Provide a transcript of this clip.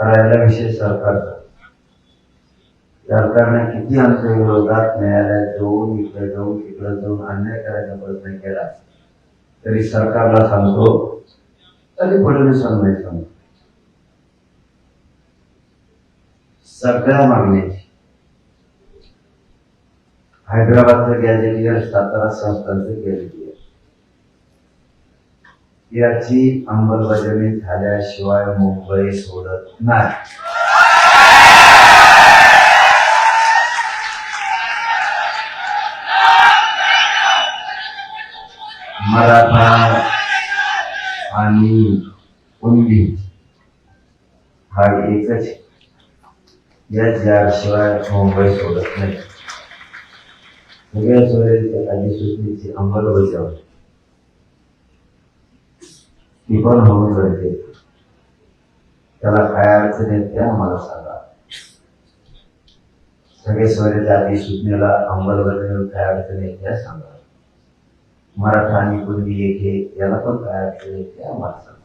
राहिला विशेष सरकारचा सरकारने किती आमच्या विरोधात न्यायालयात जाऊन इकडे जाऊन तिकडे जाऊन अन्याय करायचा प्रयत्न केला तरी सरकारला सांगतो तरी फडणवीसांना नाही सांगतो. सगळ्या मागण्याची हैदराबादचं गॅजेटियर सातारा संस्थांचं गॅजेटियर याची अंमलबजावणी झाल्याशिवाय मुंबई सोडत नाही. मराठा आणि कुंडी हा एकच या ज्याशिवाय मुंबई सोडत नाही. सगळ्या सोयीच्या अधिसूचनेची अंमलबजावणी. ती पण होऊन जाते त्याला काय अडचण येत त्या मला सांगा. सगळे सोयीच्या अधिसूचनेला अंमलबजावणी काय अडचण येत त्या सांगा. मराठा आणि कुंडी एक हे याला पण काय अडचण येत त्या मला सांगा.